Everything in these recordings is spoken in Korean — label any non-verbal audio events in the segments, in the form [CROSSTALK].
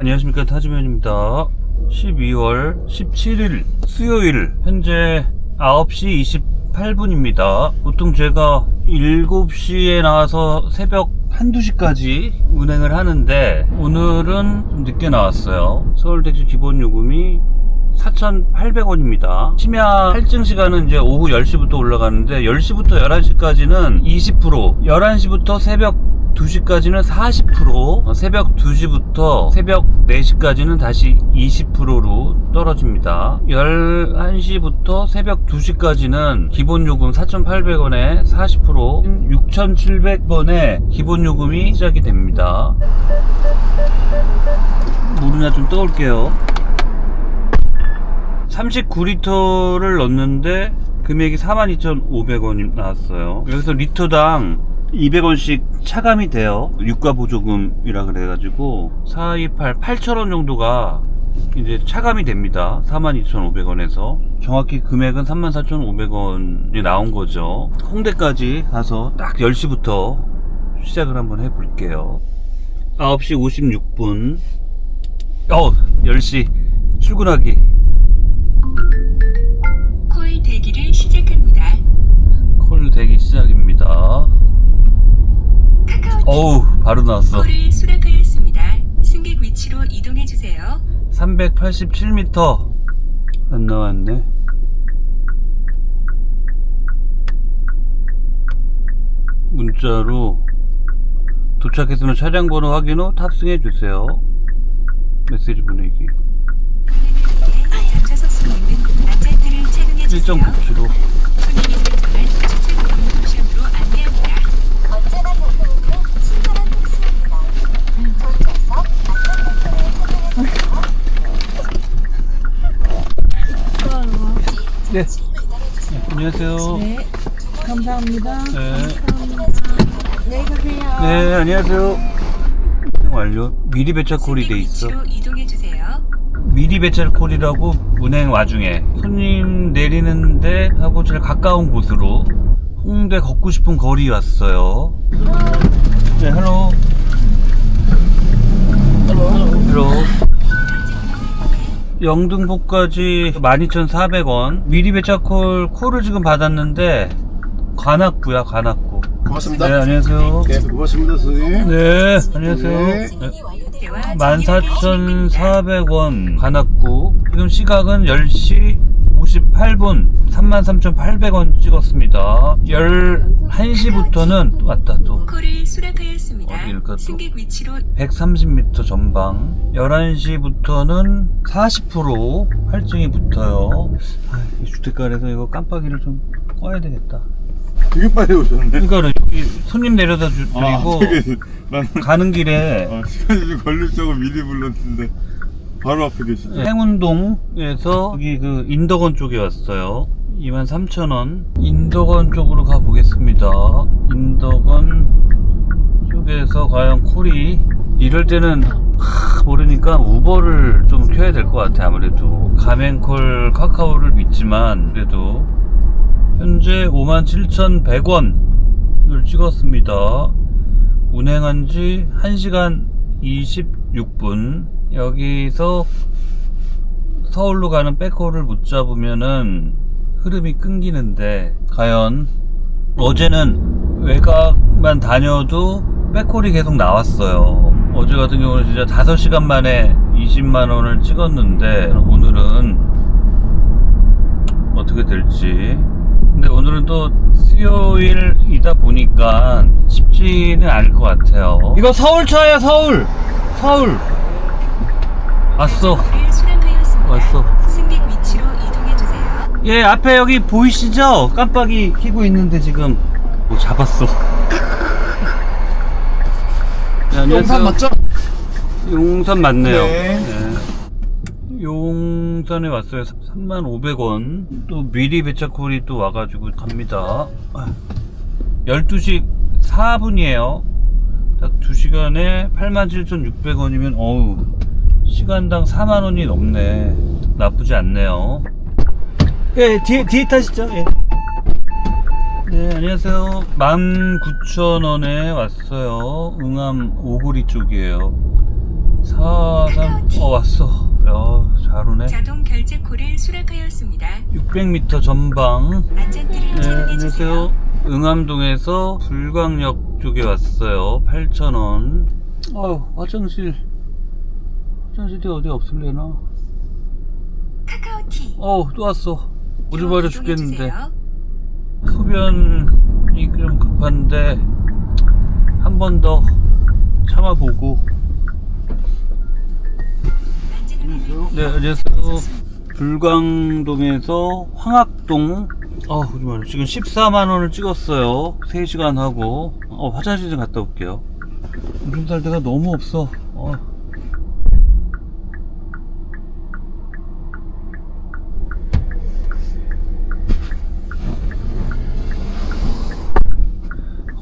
안녕하십니까 타주면입니다. 12월 17일 수요일 현재 9시 28분입니다. 보통 제가 7시에 나와서 새벽 한두 시까지 운행을 하는데 오늘은 좀 늦게 나왔어요. 서울택시 기본 요금이 4,800원입니다. 심야 할증 시간은 이제 오후 10시부터 올라가는데 10시부터 11시까지는 20%, 11시부터 새벽 2시까지는 40%, 어, 새벽 2시부터 새벽 4시까지는 다시 20%로 떨어집니다. 11시부터 새벽 2시까지는 기본 요금 4,800원에 40%, 6,700원에 기본 요금이 시작이 됩니다. 물이나 좀 떠올게요. 39리터를 넣었는데 금액이 42,500원이 나왔어요. 여기서 리터당 200원씩 차감이 돼요. 유가 보조금이라 그래가지고 428 8,000원 정도가 이제 차감이 됩니다. 42,500원에서 정확히 금액은 34,500원이 나온 거죠. 홍대까지 가서 딱 10시부터 시작을 한번 해볼게요. 9시 56분. 어, 10시 출근하기. 어우, 바로 나왔어. 콜을 수락하였습니다. 승객 위치로 이동해 주세요. 387m 안 나왔네. 문자로 도착했으면 차량 번호 확인 후 탑승해 주세요. 메시지 보내기. 잡차석 손님은 안전띠를 착용해 주세요. 1.9km. 손님이 네. 안녕하세요. 네, 감사합니다. 네. 안녕히 가세요. 네, 안녕하세요. 완료. 미리 배차 콜이 돼 있어. 미리 배찰 콜이라고 운행 와중에 손님 내리는데 하고 제일 가까운 곳으로 홍대 걷고 싶은 거리 왔어요. 네, 헬로. 헬로. 영등포까지 12,400원. 미리 배차 콜, 콜을 지금 받았는데, 관악구야, 관악구. 고맙습니다. 네, 안녕하세요. 네, 고맙습니다, 선생님. 네, 안녕하세요. 네. 네. 대화 14,400원 관악구 지금 시각은 10시 58분 33,800원 찍었습니다 11시부터는 또 왔다 또 수락하였습니다. 어디일까 또? 승객 위치로 130m 전방 11시부터는 40% 할증이 붙어요 아, 이 주택가에서 이거 깜빡이를 좀 꺼야 되겠다 되게 빨리 오셨네. 그러니까 여기 손님 내려다 주, 아, 드리고 되게, 난 가는 길에 어, 시간이 좀 걸릴 줄 알고 미리 불렀는데 바로 앞에 계시죠. 행운동에서 여기 그 인덕원 쪽에 왔어요. 23,000원. 인덕원 쪽으로 가보겠습니다. 인덕원 쪽에서 과연 콜이 이럴 때는 하, 모르니까 우버를 좀 켜야 될 것 같아 아무래도 가맹콜 카카오를 믿지만 그래도 현재 57,100원을 찍었습니다. 운행한 지 1시간 26분. 여기서 서울로 가는 백호를 못 잡으면은 흐름이 끊기는데, 과연 어제는 외곽만 다녀도 백홀이 계속 나왔어요. 어제 같은 경우는 진짜 5시간 만에 20만원을 찍었는데, 오늘은 어떻게 될지. 근데 오늘은 또 수요일이다 보니까 쉽지는 않을 것 같아요. 이거 서울차야, 서울! 서울! 왔어. 왔어. 승객 위치로 이동해 주세요. 예, 앞에 여기 보이시죠? 깜빡이 켜고 있는데 지금 뭐 잡았어. 네, 안녕하세요. 용산 맞죠? 용산 맞네요. 네. 네. 용산에 왔어요. 3,500원. 또 미리 배차콜이 또 와가지고 갑니다. 아, 12시 4분이에요. 딱 2시간에 87,600원이면, 어우, 시간당 4만 원이 넘네. 나쁘지 않네요. 예, 뒤에, 뒤에 타시죠. 예. 네, 안녕하세요. 19,000원에 왔어요. 응암 오구리 쪽이에요. 43, 어, 왔어. 야, 잘 오네. 자동 결제 콜을 수락하였습니다. 600m 전방. 안전띠를 네. 안녕하세요. 응암동에서 불광역 쪽에 왔어요. 8,000원. 아유, 화장실. 화장실이 어디 없을래나? 카카오티. 어우, 또 왔어. 오줌마려 이동해 죽겠는데. 소변이 좀 급한데, 한 번 더 참아보고. 안전운행을 네, 안녕하세요. 불광동에서 황학동. 어, 오줌마려. 지금 14만 원을 찍었어요. 3시간 하고. 어, 화장실 좀 갔다 올게요. 쌀 데가 너무 없어. 어.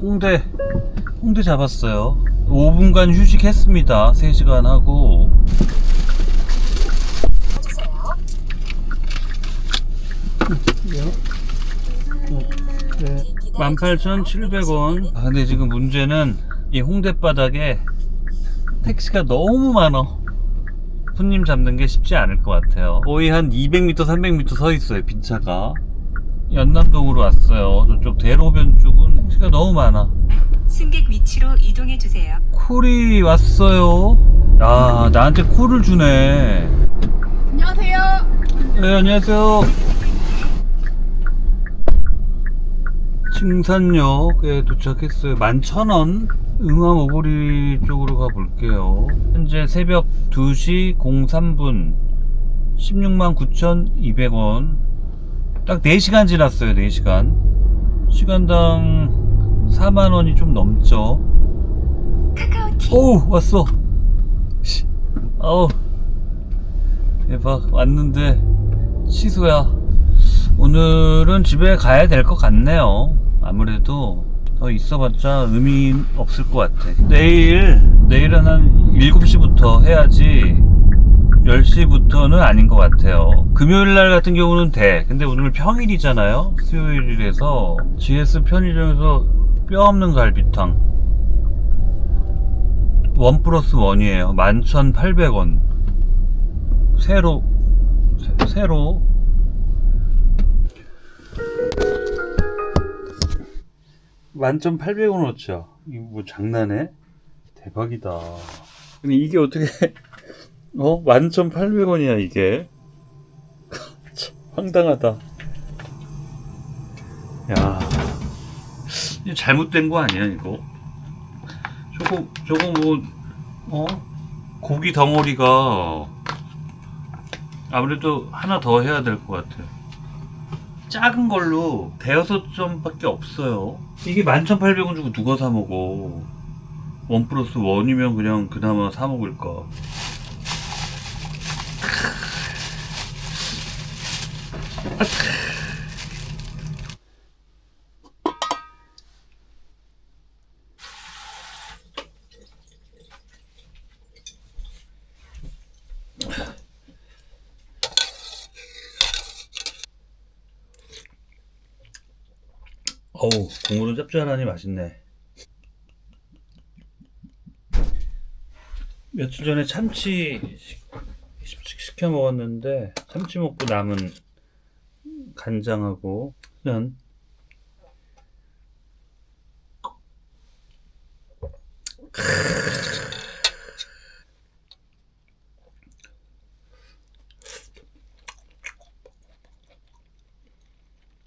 홍대 홍대 잡았어요. 5분간 휴식했습니다. 3시간 하고. 주세요. 네. 18,700원. 아 근데 지금 문제는 이 홍대 바닥에 택시가 너무 많아. 손님 잡는 게 쉽지 않을 것 같아요. 거의 한 200m 300m 서 있어요 빈차가. 연남동으로 왔어요. 저쪽 택시가 너무 많아 승객 위치로 이동해 주세요. 콜이 왔어요 야 나한테 콜을 주네 안녕하세요. 네, 안녕하세요. 칭산역에 도착했어요. 11,000원. 응암 오거리 쪽으로 가볼게요. 현재 새벽 2시 03분. 16만 9,200원. 딱 4시간 지났어요, 4시간. 시간당 4만 원이 좀 넘죠. 오우, 왔어. 씨. 아우. 대박 왔는데 취소야 오늘은 집에 가야 될 것 같네요 아무래도 더 있어봤자 의미 없을 것 같아 내일 내일은 한 7시부터 해야지 10시부터는 아닌 것 같아요 금요일 날 같은 경우는 돼 근데 오늘 평일이잖아요 수요일이라서 GS 편의점에서 뼈 없는 갈비탕. 원 플러스 원이에요. 11,800원. 새로 새- 새로. 만점 800원어치야 이거 뭐 장난해? 대박이다. 근데 이게 어떻게 [LAUGHS] 어? 만점 800원이야 이게? [LAUGHS] 참, 황당하다. 야 잘못된 거 아니야 이거 저거 저거 뭐 어? 고기 덩어리가 아무래도 하나 더 해야 될 것 같아요. 작은 걸로 대여섯 점밖에 없어요. 이게 11,800원 주고 누가 사 먹어? 원 플러스 원이면 그냥 그나마 사 먹을까. 어우, 국물은 짭짤하니 맛있네. 며칠 전에 참치 시켜 먹었는데 참치 먹고 남은 간장하고 는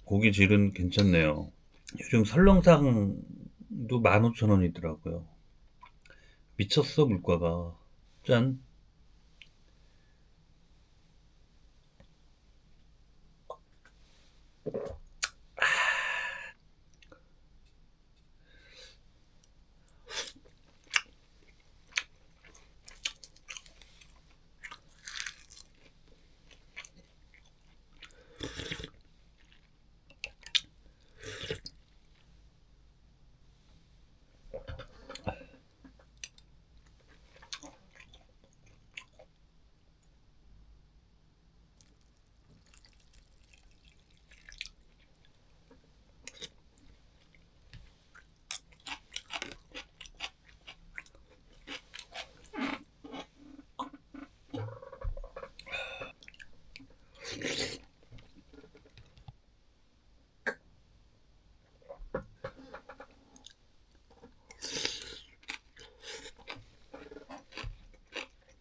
고기 질은 괜찮네요. 요즘 설렁탕도 15,000원이더라고요. 미쳤어, 물가가. 짠.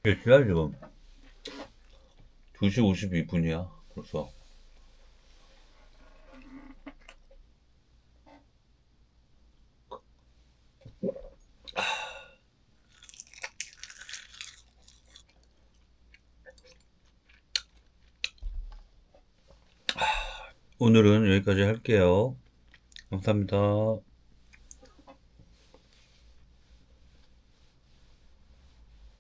몇 시야 지금? 2시 52분이야 벌써. 오늘은 여기까지 할게요. 감사합니다